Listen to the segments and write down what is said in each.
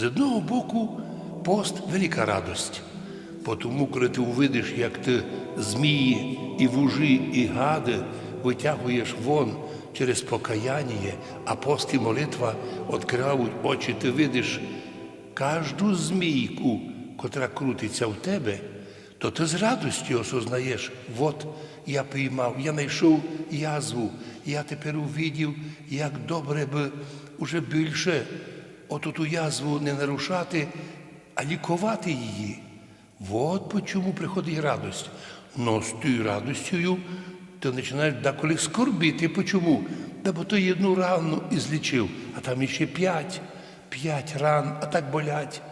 З одного боку, пост велика радость. Тому, коли ти увидиш, як ти змії і вужі, і гади витягуєш вон через покаяння, а пост і молитва відкривають очі, ти видиш кожну змійку, котра крутиться в тебе, то ти з радістю осознаєш, от я піймав, я знайшов язву, я тепер увидів, як добре би уже більше оту ту язву не нарушати, а лікувати її. От по чому приходить радость. Но з тією радостю ти починаєш деколи скорбіти. Почому? Да бо ти одну рану і злічив, а там іще п'ять, п'ять ран, а так болять.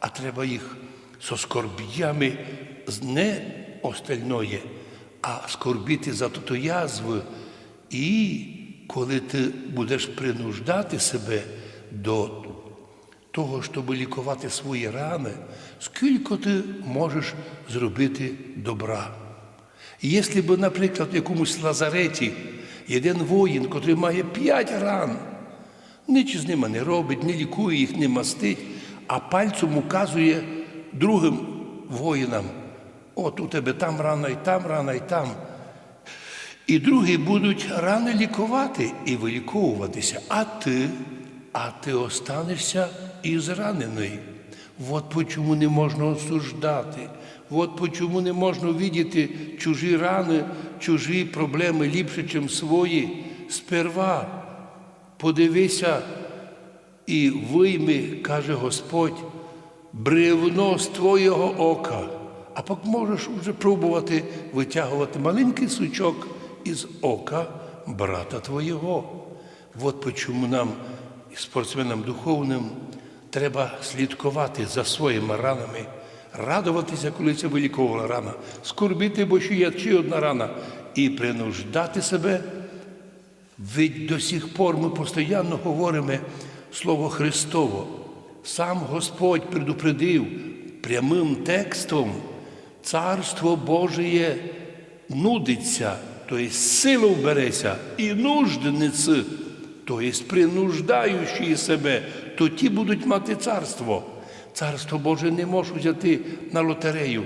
А треба їх со скорб'ями не остальное, а скорбіти за ту язву. І коли ти будеш принуждати себе до того, щоб лікувати свої рани, скільки ти можеш зробити добра. І Якщо б, наприклад, в якомусь лазареті один воїн, котрий має п'ять ран, нічого з ними не робить, не лікує їх, не мастить, а пальцем указує другим воїнам, от у тебе там рана, і там рана, і там. І другі будуть рани лікувати і виліковуватися, а ти, а ти останешся із ранений. От почому не можна осуждати, от почому не можна видіти чужі рани, чужі проблеми ліпше, ніж свої. Сперва подивися і вийми, каже Господь, бревно з твого ока, а пок можеш вже пробувати витягувати маленький сучок із ока брата твого. От почому нам, спортсменам духовним, треба слідкувати за своїми ранами, радуватися, коли це виліковувала рана, скорбіти, бо ще є чи одна рана, і принуждати себе. Ведь до сих пор ми постійно говоримо Слово Христово. Сам Господь предупредив прямим текстом, Царство Божє нудиться, тобто силу вбереться, і нуждениці, тобто принуждаючи себе, то ті будуть мати царство. Царство Боже не може взяти на лотерею.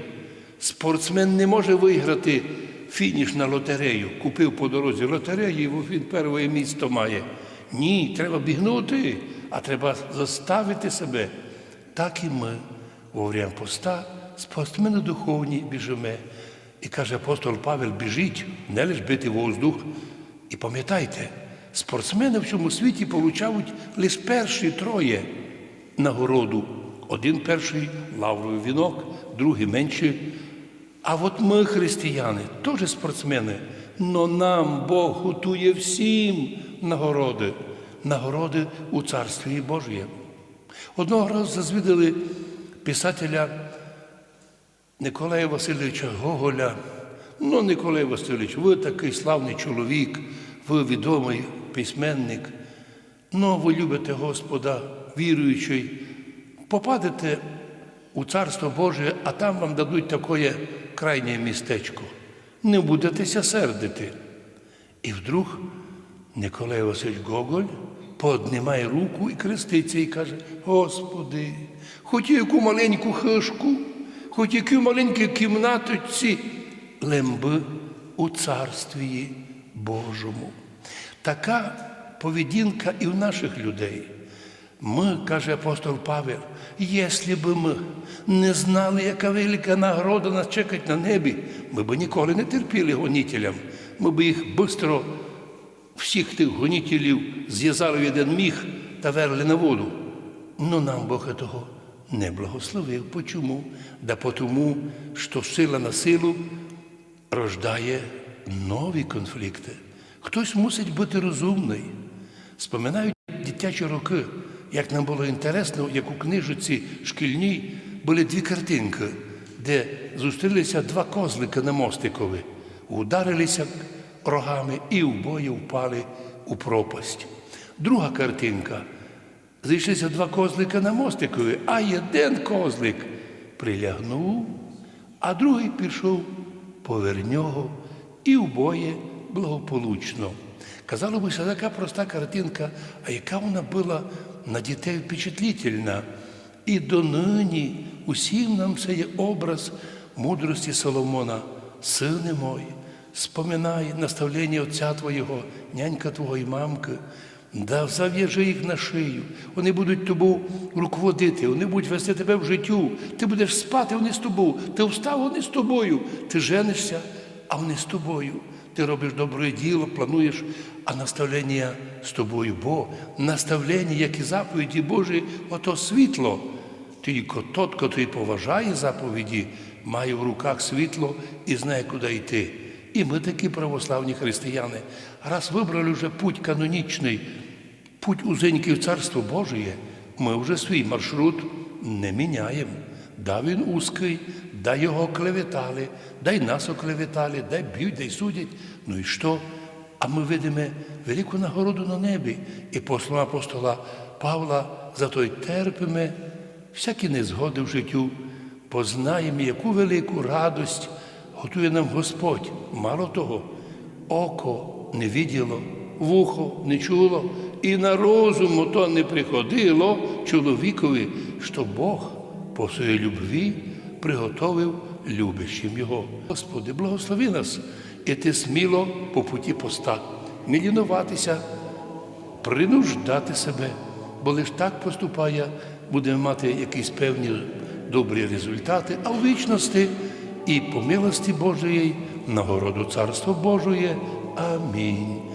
Спортсмен не може виграти фініш на лотерею. Купив по дорозі лотерею, і він перше місто має. Ні, треба бігнути, а треба заставити себе. Так і ми во время поста спортсмени духовні біжимо. І каже апостол Павел, біжіть, не лише бити воздух. І пам'ятайте, спортсмени в цьому світі получають лише перші троє нагороду. Один перший лавровий вінок, другий менший. А от ми, християни, теж спортсмени, но нам Бог готує всім нагороди, нагороди у Царстві Божє. Одного разу зазвідали писателя Николая Васильовича Гоголя. Ну, Николай Васильович, ви такий славний чоловік, ви відомий письменник. Ну, ви любите Господа, віруючий, попадете у Царство Боже, а там вам дадуть таке крайнє містечко. Не будетеся сердити. І вдруг Николай Васильович Гоголь поднімає руку і креститься і каже: Господи, хоч яку маленьку хишку, хоч яку маленьку кімнаточці, лемби у царстві Божому. Така поведінка і в наших людей. Ми, каже апостол Павел, якщо б ми не знали, яка велика нагорода нас чекать на небі, ми б ніколи не терпіли гонітелям. Ми б їх швидко, всіх тих гонітелів зв'язали в один міг та верли на воду. Ну нам Бог того не благословив. Почому? Да потому, що сила на силу рождає нові конфлікти. Хтось мусить бути розумний. Споминають дитячі роки, як нам було інтересно, як у книжці шкільній були дві картинки, де зустрілися два козлика на мостикові, ударилися рогами і в бою впали у пропасть. Друга картинка. Зійшлися два козлика на мостикові, а один козлик прилягнув, а другий пішов поверх нього і вбоє благополучно. Казало би, що така проста картинка, а яка вона була на дітей впечатлительна. і донині усім нам це є образ мудрості Соломона. Сини мої, споминай наставлення Отця Твого, нянька Твого і мамки, да зав'яжи їх на шию. Вони будуть тобою руководити, вони будуть вести тебе в життю. Ти будеш спати, вони з тобою. Ти встав, вони з тобою. Ти женишся, а вони з тобою. Ти робиш добре діло, плануєш, а наставлення з тобою, бо наставлення, як і заповіді Божі, ото світло. Тільки тот, котрий поважає заповіді, має в руках світло і знає, куди йти. І ми такі православні християни. Раз вибрали вже путь канонічний, путь узенький в Царство Божє, ми вже свій маршрут не міняємо. Да він узкий, да його оклеветали, да й нас оклеветали, да б'ють, да й судять. Ну і що? А ми видимо велику нагороду на небі. І по апостола Павла, за той терпиме всякі незгоди в життю, познаємо, яку велику радость готує нам Господь. Мало того, око не виділо, вухо не чуло, і на розуму то не приходило чоловікові, що Бог по своїй любві приготовив любящим його. Господи, благослови нас, і ти сміло по путі поста, не лінуватися, принуждати себе, бо лише так поступає, будемо мати якісь певні добрі результати, а в вічності і по милості Божої нагороду Царства Божої. Амінь.